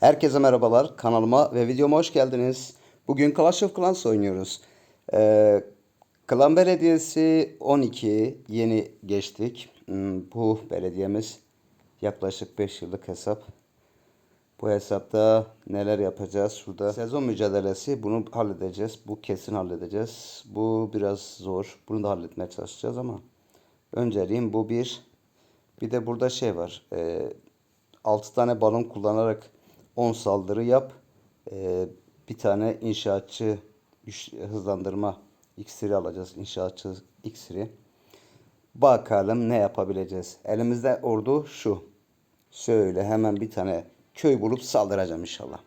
Herkese merhabalar. Kanalıma ve videoma hoş geldiniz. Bugün Clash of Clans oynuyoruz. Ee, Klan Belediyesi 12 yeni geçtik. Hmm, Bu belediyemiz yaklaşık 5 yıllık hesap. Bu hesapta neler yapacağız? Şurada sezon mücadelesi bunu halledeceğiz. Bu kesin halledeceğiz. Bu biraz zor. Bunu da halletmeye çalışacağız ama önceliğim bu bir. Bir de burada şey var. Ee, 6 tane balon kullanarak 10 saldırı yap. Ee, bir tane inşaatçı güç- hızlandırma iksiri alacağız. İnşaatçı iksiri. Bakalım ne yapabileceğiz. Elimizde ordu şu. Şöyle hemen bir tane köy bulup saldıracağım inşallah.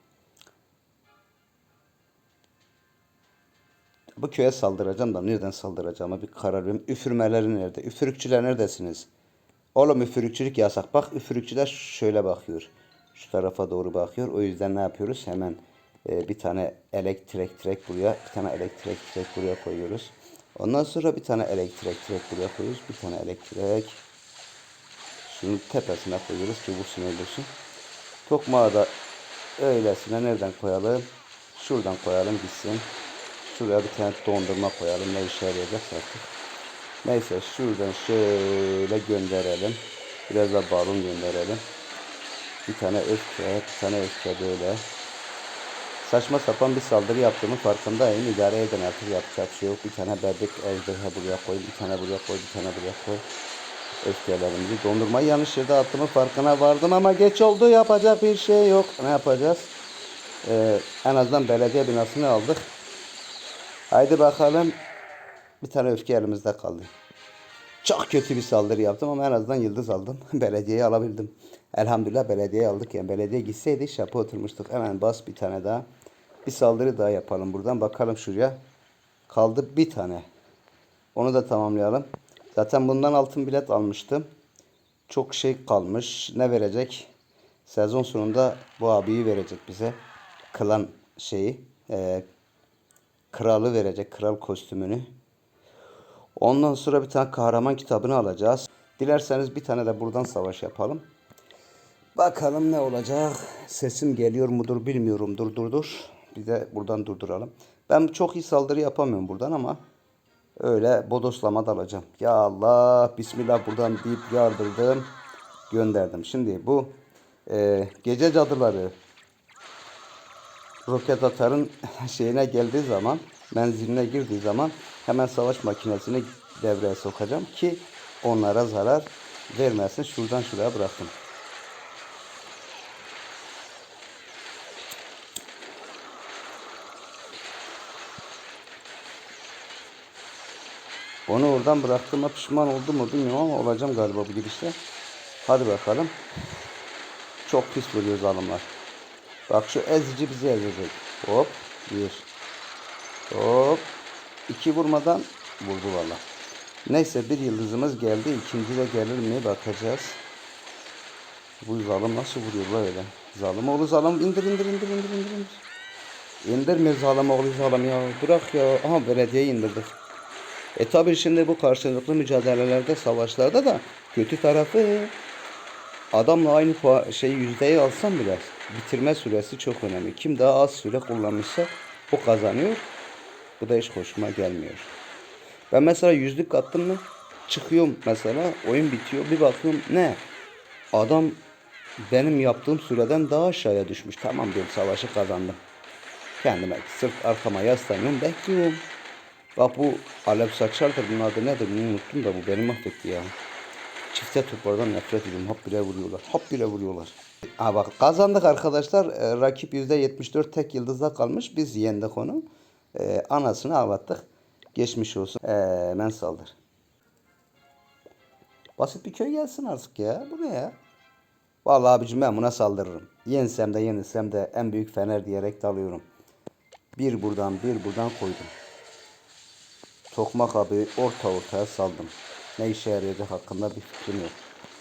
Bu köye saldıracağım da nereden saldıracağıma bir karar veriyorum. Üfürmeleri nerede? Üfürükçüler neredesiniz? Oğlum üfürükçülük yasak. Bak üfürükçüler şöyle bakıyor. Şu tarafa doğru bakıyor. O yüzden ne yapıyoruz? Hemen e, bir tane elektrik direk buraya, bir tane elektrik direk buraya koyuyoruz. Ondan sonra bir tane elektrik direk buraya koyuyoruz. Bir tane elektrik şunun tepesine koyuyoruz ki vursun öldürsün. Tokmağı da öylesine nereden koyalım? Şuradan koyalım gitsin. Şuraya bir tane dondurma koyalım. Ne işe yarayacak artık. Neyse şuradan şöyle gönderelim. Biraz da balon gönderelim. Bir tane öfke, bir tane öfke böyle. Saçma sapan bir saldırı yaptığımın farkındayım. İdare eden artık yapacak şey yok. Bir tane bebek ejderha buraya koy, bir tane buraya koy, bir tane buraya koy. Öfkelerimizi dondurmayı yanlış yerde attığımın farkına vardım ama geç oldu. Yapacak bir şey yok. Ne yapacağız? Ee, en azından belediye binasını aldık. Haydi bakalım. Bir tane öfke elimizde kaldı. Çok kötü bir saldırı yaptım ama en azından yıldız aldım. Belediyeyi alabildim. Elhamdülillah belediyeyi aldık. Yani belediye gitseydi şapa oturmuştuk. Hemen bas bir tane daha. Bir saldırı daha yapalım buradan. Bakalım şuraya. Kaldı bir tane. Onu da tamamlayalım. Zaten bundan altın bilet almıştım. Çok şey kalmış. Ne verecek? Sezon sonunda bu abiyi verecek bize. Klan şeyi. eee, kralı verecek. Kral kostümünü. Ondan sonra bir tane kahraman kitabını alacağız. Dilerseniz bir tane de buradan savaş yapalım. Bakalım ne olacak. Sesim geliyor mudur bilmiyorum. Dur dur dur. Bir de buradan durduralım. Ben çok iyi saldırı yapamıyorum buradan ama öyle bodoslama dalacağım. Ya Allah Bismillah buradan deyip yardırdım. Gönderdim. Şimdi bu e, gece cadıları roket atarın şeyine geldiği zaman, menziline girdiği zaman hemen savaş makinesini devreye sokacağım ki onlara zarar vermesin. Şuradan şuraya bıraktım. Onu oradan bıraktığıma pişman oldum mu bilmiyorum ama olacağım galiba bu gidişle. Hadi bakalım. Çok pis vuruyor zalimler. Bak şu ezici bizi ezecek. Hop. Bir. Hop. İki vurmadan vurdu valla. Neyse bir yıldızımız geldi. İkinci de gelir mi bakacağız. Bu zalim nasıl vuruyor böyle? Zalim oğlu zalim indir indir indir indir indir indir. İndirmiyor zalim oğlu zalim ya. Bırak ya. Aha belediyeyi indirdik. E tabi şimdi bu karşılıklı mücadelelerde, savaşlarda da kötü tarafı adamla aynı şey yüzdeyi alsam bile bitirme süresi çok önemli. Kim daha az süre kullanmışsa o kazanıyor. Bu da hiç hoşuma gelmiyor. Ben mesela yüzlük attım mı çıkıyorum mesela oyun bitiyor bir bakıyorum ne adam benim yaptığım süreden daha aşağıya düşmüş. Tamam diyorum savaşı kazandım. Kendime sırf arkama yaslanıyorum bekliyorum. Bak bu Alev Saçar'dır bunun adı nedir bunu unuttum da bu beni mahvetti ya. Çifte toplardan nefret ediyorum. Hop bile vuruyorlar. Hop bile vuruyorlar. Ha bak kazandık arkadaşlar. Ee, rakip %74 tek yıldızda kalmış. Biz yendik onu. Ee, anasını ağlattık. Geçmiş olsun. Ee, hemen saldır. Basit bir köy gelsin artık ya. Bu ne ya? Vallahi abicim ben buna saldırırım. Yensem de yenilsem de en büyük fener diyerek dalıyorum. Bir buradan bir buradan koydum. Tokmak abi orta ortaya saldım. Ne işe yarayacak hakkında bir fikrim yok.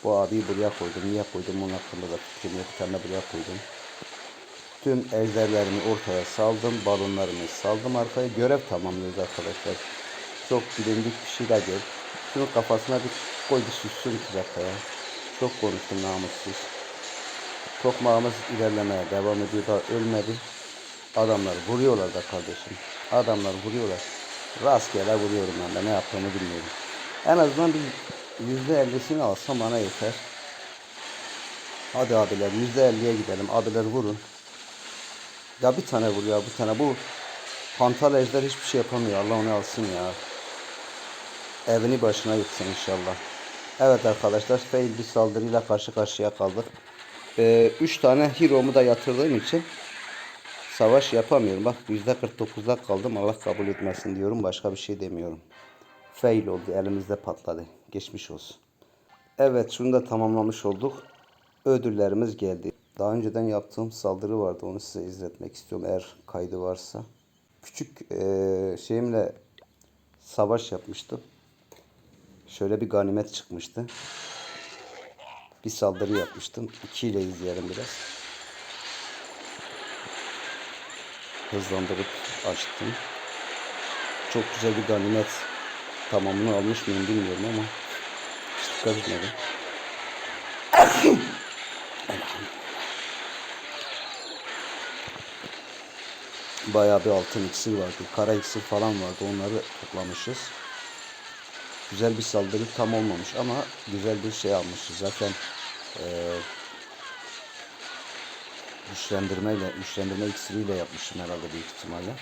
Bu abiyi buraya koydum. Niye koydum onun hakkında da fikrim yok. Bir tane buraya koydum. Tüm ejderlerimi ortaya saldım. Balonlarımı saldım arkaya. Görev tamamlıyoruz arkadaşlar. Çok bilindik bir şey de gör. Şunun kafasına bir koydu sussun iki. Çok konuştum namussuz. Tokmağımız ilerlemeye devam ediyor da ölmedi. Adamlar vuruyorlar da kardeşim. Adamlar vuruyorlar. Rastgele vuruyorum ben de ne yaptığımı bilmiyorum. En azından bir yüzde ellisini alsam bana yeter. Hadi abiler yüzde elliye gidelim. Abiler vurun. Ya bir tane vur ya bir tane. Bu hantal ejder hiçbir şey yapamıyor. Allah onu alsın ya. Evini başına yıksın inşallah. Evet arkadaşlar fail bir saldırıyla karşı karşıya kaldık. 3 tane hero'mu da yatırdığım için savaş yapamıyorum. Bak %49'da kaldım. Allah kabul etmesin diyorum. Başka bir şey demiyorum. Fail oldu. Elimizde patladı. Geçmiş olsun. Evet şunu da tamamlamış olduk. Ödüllerimiz geldi. Daha önceden yaptığım saldırı vardı. Onu size izletmek istiyorum eğer kaydı varsa. Küçük eee, şeyimle savaş yapmıştım. Şöyle bir ganimet çıkmıştı. Bir saldırı yapmıştım. İki ile izleyelim biraz. Hızlandırıp açtım. Çok güzel bir ganimet tamamını almış mıyım bilmiyorum ama hiç dikkat etmedim. Bayağı bir altın iksir vardı. Kara iksir falan vardı. Onları toplamışız. Güzel bir saldırı tam olmamış ama güzel bir şey almışız. Zaten eee güçlendirmeyle, güçlendirme iksiriyle yapmışım herhalde büyük ihtimalle.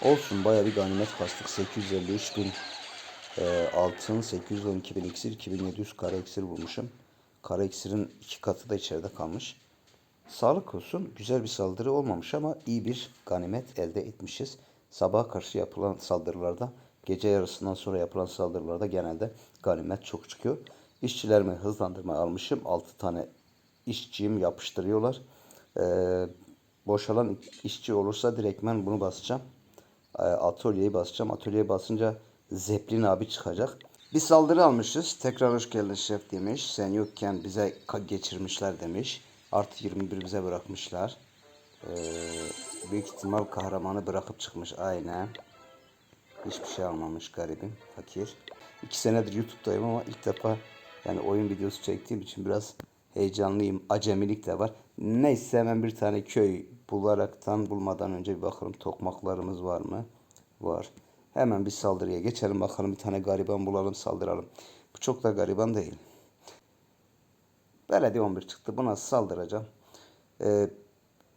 Olsun bayağı bir ganimet kastık. 853 bin eee, altın, 812 bin iksir, 2700 kara iksir bulmuşum. Kara iksirin iki katı da içeride kalmış. Sağlık olsun. Güzel bir saldırı olmamış ama iyi bir ganimet elde etmişiz. Sabaha karşı yapılan saldırılarda, gece yarısından sonra yapılan saldırılarda genelde ganimet çok çıkıyor. İşçilerimi hızlandırma almışım. 6 tane işçiyim yapıştırıyorlar. Ee, boşalan işçi olursa direktmen bunu basacağım. Ee, atölyeyi basacağım. Atölyeye basınca Zeppelin abi çıkacak. Bir saldırı almışız. Tekrar hoş geldin şef demiş. Sen yokken bize geçirmişler demiş. Artı 21 bize bırakmışlar. Ee, büyük ihtimal kahramanı bırakıp çıkmış. Aynen. Hiçbir şey almamış garibim. Fakir. İki senedir YouTube'dayım ama ilk defa yani oyun videosu çektiğim için biraz heyecanlıyım. Acemilik de var. Neyse hemen bir tane köy bularaktan bulmadan önce bir bakalım tokmaklarımız var mı? Var. Hemen bir saldırıya geçelim bakalım bir tane gariban bulalım saldıralım. Bu çok da gariban değil. Belediye 11 çıktı. Buna saldıracağım. Ee,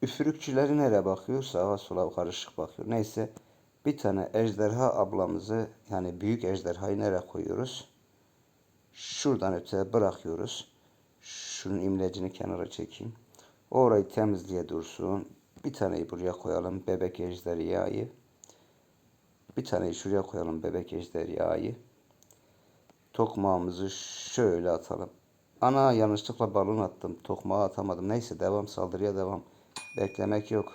üfürükçüleri nereye bakıyor? Sağa sola karışık bakıyor. Neyse. Bir tane ejderha ablamızı yani büyük ejderhayı nereye koyuyoruz? Şuradan öteye bırakıyoruz. Şunun imlecini kenara çekeyim. Orayı temizliğe dursun. Bir taneyi buraya koyalım. Bebek ejderhayı. Bir taneyi şuraya koyalım. Bebek ejderhayı. Tokmağımızı şöyle atalım. Ana yanlışlıkla balon attım. Tokmağı atamadım. Neyse devam saldırıya devam. Beklemek yok.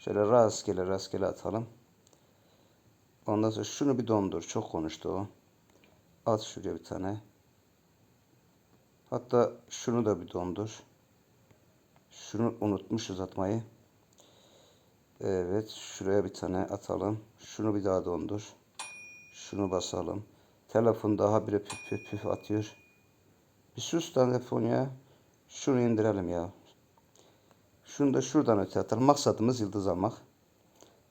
Şöyle rastgele rastgele atalım. Ondan sonra şunu bir dondur. Çok konuştu o. At şuraya bir tane. Hatta şunu da bir dondur. Şunu unutmuşuz atmayı. Evet. Şuraya bir tane atalım. Şunu bir daha dondur. Şunu basalım. Telefon daha bir püf püf püf atıyor. Bir sus lan telefon ya. Şunu indirelim ya. Şunu da şuradan öte atalım. Maksadımız yıldız almak.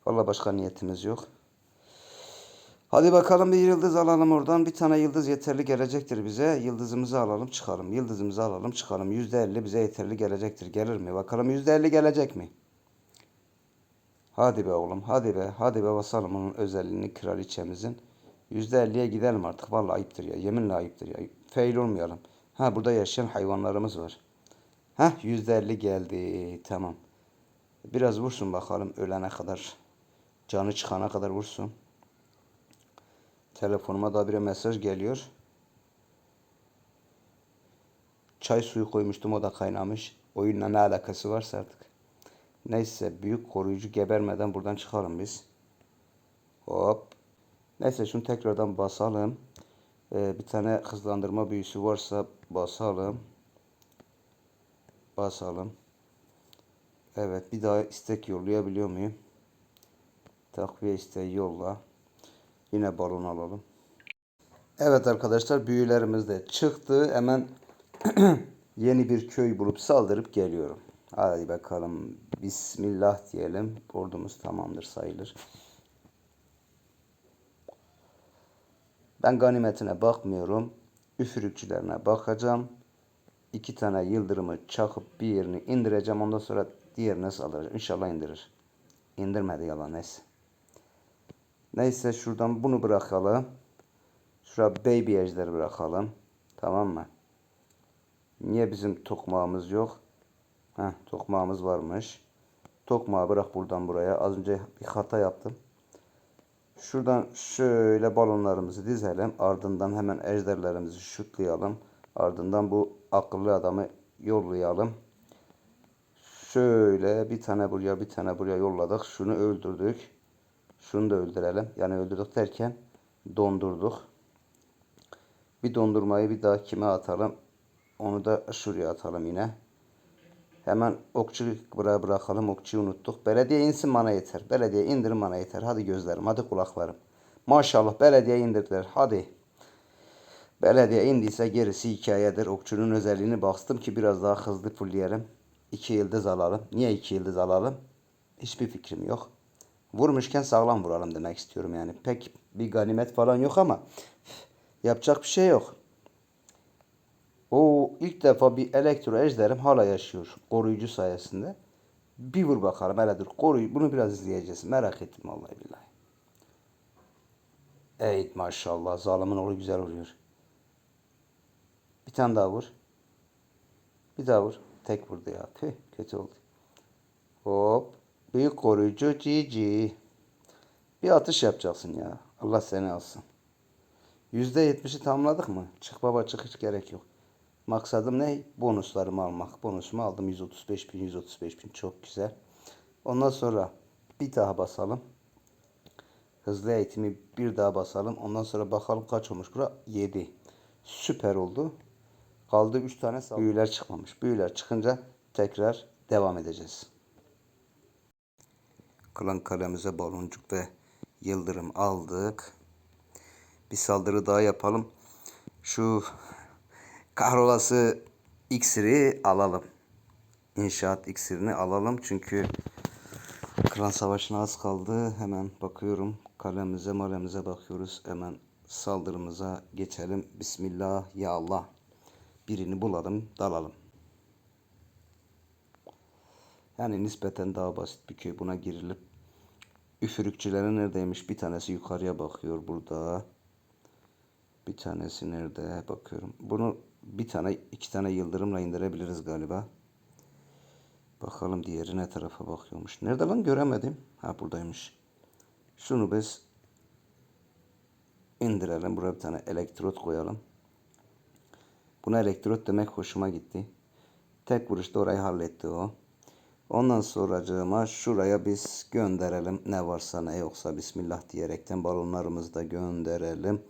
Valla başka niyetimiz yok. Hadi bakalım bir yıldız alalım oradan. Bir tane yıldız yeterli gelecektir bize. Yıldızımızı alalım çıkalım. Yıldızımızı alalım çıkalım. %50 bize yeterli gelecektir. Gelir mi? Bakalım %50 gelecek mi? Hadi be oğlum. Hadi be. Hadi be basalım onun özelliğini kraliçemizin. %50'ye gidelim artık. Vallahi ayıptır ya. Yeminle ayıptır ya. Fail olmayalım. Ha burada yaşayan hayvanlarımız var. Ha %50 geldi. Tamam. Biraz vursun bakalım ölene kadar. Canı çıkana kadar vursun. Telefonuma da bir mesaj geliyor. Çay suyu koymuştum o da kaynamış. Oyunla ne alakası varsa artık. Neyse büyük koruyucu gebermeden buradan çıkalım biz. Hop. Neyse şunu tekrardan basalım. Ee, bir tane hızlandırma büyüsü varsa basalım. Basalım. Evet bir daha istek yollayabiliyor muyum? Takviye isteği yolla. Yine balon alalım. Evet arkadaşlar büyülerimiz de çıktı. Hemen Yeni bir köy bulup saldırıp geliyorum. Hadi bakalım. Bismillah diyelim. Ordumuz tamamdır sayılır. Ben ganimetine bakmıyorum. Üfürükçülerine bakacağım. İki tane yıldırımı çakıp bir yerini indireceğim. Ondan sonra diğerine saldıracağım. İnşallah indirir. İndirmedi yalan neyse. Neyse şuradan bunu bırakalım. Şuraya baby ejderi bırakalım. Tamam mı? Niye bizim tokmağımız yok? Heh, tokmağımız varmış. Tokmağı bırak buradan buraya. Az önce bir hata yaptım. Şuradan şöyle balonlarımızı dizelim. Ardından hemen ejderlerimizi şutlayalım. Ardından bu akıllı adamı yollayalım. Şöyle bir tane buraya bir tane buraya yolladık. Şunu öldürdük. Şunu da öldürelim. Yani öldürdük derken dondurduk. Bir dondurmayı bir daha kime atalım? Onu da şuraya atalım yine. Hemen okçu buraya bırakalım. Okçuyu unuttuk. Belediye insin bana yeter. Belediye indirin bana yeter. Hadi gözlerim. Hadi kulaklarım. Maşallah belediye indirdiler. Hadi. Belediye indiyse gerisi hikayedir. Okçunun özelliğini bastım ki biraz daha hızlı fullleyelim. İki yıldız alalım. Niye iki yıldız alalım? Hiçbir fikrim yok. Vurmuşken sağlam vuralım demek istiyorum yani. Pek bir ganimet falan yok ama yapacak bir şey yok. O ilk defa bir elektro ejderim hala yaşıyor. Koruyucu sayesinde. Bir vur bakalım hele dur. Koruy bunu biraz izleyeceğiz. Merak ettim vallahi billahi. Ey maşallah zalimin oğlu güzel vuruyor. Bir tane daha vur. Bir daha vur. Tek vurdu ya. Tüh kötü oldu. Hop. Büyük koruyucu cici. Bir atış yapacaksın ya. Allah seni alsın. %70'i tamamladık mı? Çık baba çık hiç gerek yok. Maksadım ne? Bonuslarımı almak. Bonusumu aldım 135 bin 135 bin çok güzel. Ondan sonra bir daha basalım. Hızlı eğitimi bir daha basalım. Ondan sonra bakalım kaç olmuş bura? 7. Süper oldu. Kaldı 3 tane sağ- büyüler çıkmamış. Büyüler çıkınca tekrar devam edeceğiz. Klan kalemize baloncuk ve yıldırım aldık. Bir saldırı daha yapalım. Şu kahrolası iksiri alalım. İnşaat iksirini alalım. Çünkü klan savaşına az kaldı. Hemen bakıyorum. Kalemize malemize bakıyoruz. Hemen saldırımıza geçelim. Bismillah ya Allah. Birini bulalım dalalım. Yani nispeten daha basit bir köy. Buna girilip üfürükçüleri neredeymiş? Bir tanesi yukarıya bakıyor burada. Bir tanesi nerede? Bakıyorum. Bunu bir tane iki tane yıldırımla indirebiliriz galiba. Bakalım diğeri ne tarafa bakıyormuş. Nerede lan göremedim. Ha buradaymış. Şunu biz indirelim. Buraya bir tane elektrot koyalım. Buna elektrot demek hoşuma gitti. Tek vuruşta orayı halletti o. Ondan sonracığıma şuraya biz gönderelim. Ne varsa ne yoksa Bismillah diyerekten balonlarımızı da gönderelim.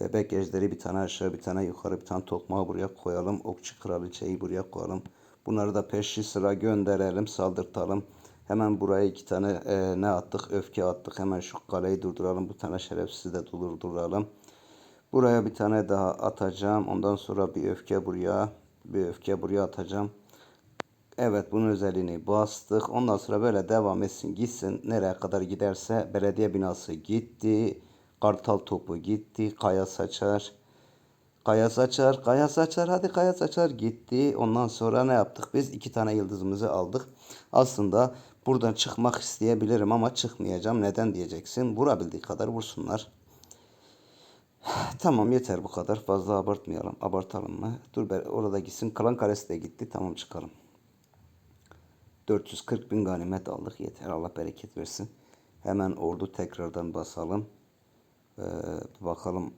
Bebek ejderi bir tane aşağı bir tane yukarı bir tane tokmağı buraya koyalım. Okçu kraliçeyi buraya koyalım. Bunları da peşi sıra gönderelim saldırtalım. Hemen buraya iki tane e, ne attık öfke attık. Hemen şu kaleyi durduralım. Bu tane şerefsizi de durduralım. Buraya bir tane daha atacağım. Ondan sonra bir öfke buraya. Bir öfke buraya atacağım. Evet bunun özelliğini bastık. Ondan sonra böyle devam etsin gitsin. Nereye kadar giderse belediye binası gitti. Kartal topu gitti. Kaya saçar. Kaya saçar. Kaya saçar. Hadi kaya saçar gitti. Ondan sonra ne yaptık? Biz iki tane yıldızımızı aldık. Aslında buradan çıkmak isteyebilirim ama çıkmayacağım. Neden diyeceksin? Vurabildiği kadar vursunlar. Tamam yeter bu kadar. Fazla abartmayalım. Abartalım mı? Dur be, orada gitsin. Klan karesi de gitti. Tamam çıkalım. 440 bin ganimet aldık. Yeter. Allah bereket versin. Hemen ordu tekrardan basalım. Ee, bakalım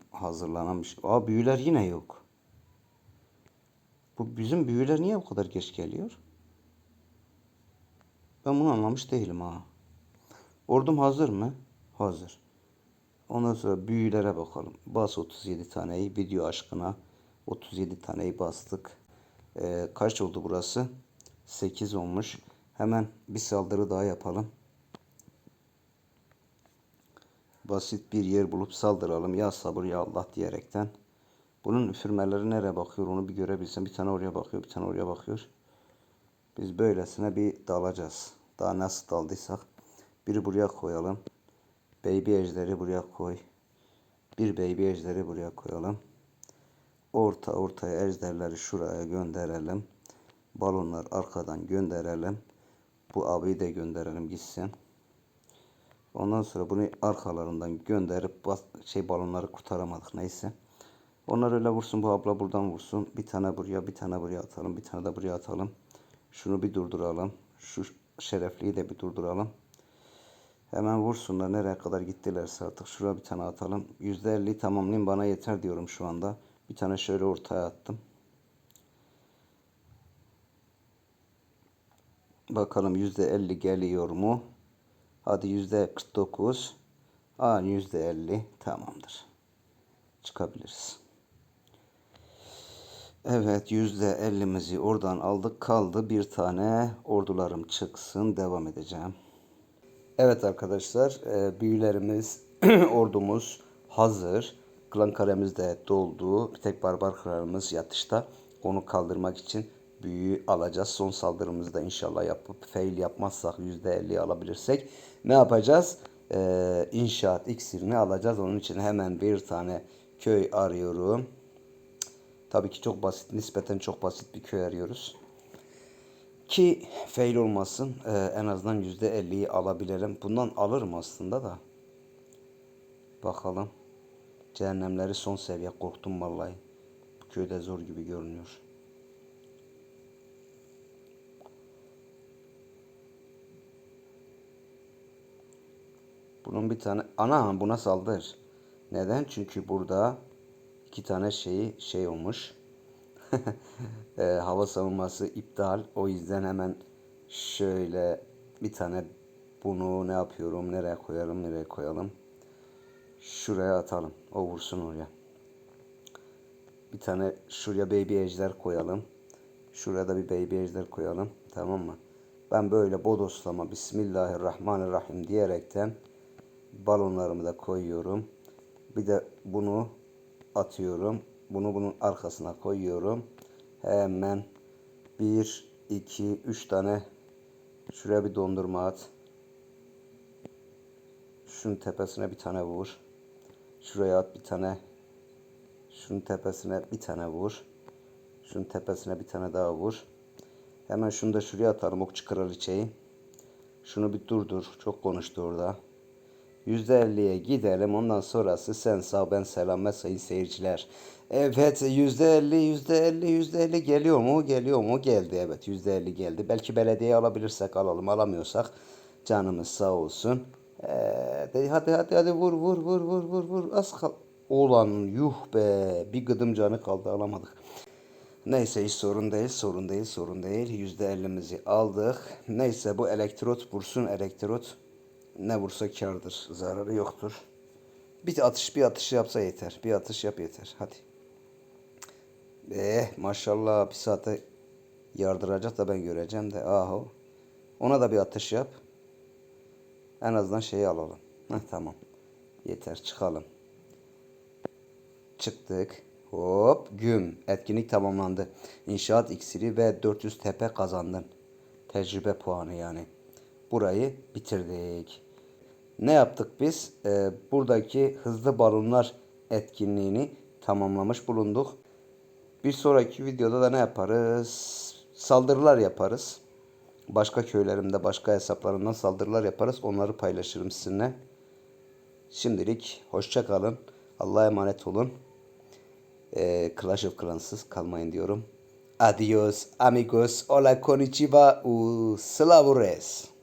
şey. Aa büyüler yine yok. Bu bizim büyüler niye bu kadar geç geliyor? Ben bunu anlamış değilim ha. Ordum hazır mı? Hazır. Ondan sonra büyülere bakalım. Bas 37 taneyi video aşkına. 37 taneyi bastık. Ee, kaç oldu burası? 8 olmuş. Hemen bir saldırı daha yapalım. Basit bir yer bulup saldıralım. Ya sabır ya Allah diyerekten. Bunun üfürmeleri nereye bakıyor onu bir görebilsem. Bir tane oraya bakıyor, bir tane oraya bakıyor. Biz böylesine bir dalacağız. Daha nasıl daldıysak. Biri buraya koyalım. Baby ejderi buraya koy. Bir baby ejderi buraya koyalım. Orta ortaya ejderleri şuraya gönderelim. Balonlar arkadan gönderelim. Bu abiyi de gönderelim gitsin. Ondan sonra bunu arkalarından gönderip bas, şey balonları kurtaramadık neyse. Onlar öyle vursun bu abla buradan vursun. Bir tane buraya bir tane buraya atalım. Bir tane de buraya atalım. Şunu bir durduralım. Şu şerefliyi de bir durduralım. Hemen vursunlar nereye kadar gittilerse artık. Şuraya bir tane atalım. %50 tamamlayayım bana yeter diyorum şu anda. Bir tane şöyle ortaya attım. Bakalım %50 geliyor mu? Hadi %49. Aa %50 tamamdır. Çıkabiliriz. Evet %50'mizi oradan aldık. Kaldı bir tane ordularım çıksın. Devam edeceğim. Evet arkadaşlar e, büyülerimiz, ordumuz hazır. Klan karemiz de doldu. Bir tek barbar kralımız yatışta. Onu kaldırmak için büyüyü alacağız. Son saldırımızda inşallah yapıp fail yapmazsak %50 alabilirsek ne yapacağız? E, inşaat iksirini alacağız. Onun için hemen bir tane köy arıyorum. Tabii ki çok basit, nispeten çok basit bir köy arıyoruz. Ki fail olmasın e, en azından %50'yi alabilirim. Bundan alırım aslında da. Bakalım. Cehennemleri son seviye korktum vallahi. Bu köyde zor gibi görünüyor. Bunun bir tane ana buna saldır. Neden? Çünkü burada iki tane şeyi şey olmuş. e, hava savunması iptal. O yüzden hemen şöyle bir tane bunu ne yapıyorum? Nereye koyalım? Nereye koyalım? Şuraya atalım. O vursun oraya. Bir tane şuraya baby ejder koyalım. Şuraya da bir baby ejder koyalım. Tamam mı? Ben böyle bodoslama Bismillahirrahmanirrahim diyerekten balonlarımı da koyuyorum. Bir de bunu atıyorum. Bunu bunun arkasına koyuyorum. Hemen bir, iki, üç tane şuraya bir dondurma at. Şunun tepesine bir tane vur. Şuraya at bir tane. Şunun tepesine bir tane vur. Şunun tepesine bir tane daha vur. Hemen şunu da şuraya atalım okçu kraliçeyi. Şunu bir durdur. Çok konuştu orada. %50'ye gidelim. Ondan sonrası sen sağ ben selamet sayın seyirciler. Evet %50 %50 %50 geliyor mu? Geliyor mu? Geldi evet %50 geldi. Belki belediye alabilirsek alalım. Alamıyorsak canımız sağ olsun. Ee, hadi hadi hadi vur vur vur vur vur vur. Az kal. Olan yuh be. Bir gıdım canı kaldı alamadık. Neyse hiç sorun değil, sorun değil, sorun değil. Yüzde ellimizi aldık. Neyse bu elektrot vursun elektrot. Ne vursa kardır. Zararı yoktur. Bir atış bir atış yapsa yeter. Bir atış yap yeter. Hadi. Eh maşallah bir saate yardıracak da ben göreceğim de. Aho. Ona da bir atış yap. En azından şeyi alalım. Heh, tamam. Yeter çıkalım. Çıktık. Hop güm. Etkinlik tamamlandı. İnşaat iksiri ve 400 tepe kazandın. Tecrübe puanı yani. Burayı bitirdik. Ne yaptık biz? Ee, buradaki hızlı balonlar etkinliğini tamamlamış bulunduk. Bir sonraki videoda da ne yaparız? Saldırılar yaparız. Başka köylerimde, başka hesaplarımdan saldırılar yaparız. Onları paylaşırım sizinle. Şimdilik hoşça kalın. Allah'a emanet olun. Ee, Clash of Clans'ız kalmayın diyorum. Adios amigos. Hola konnichiwa. U slavures.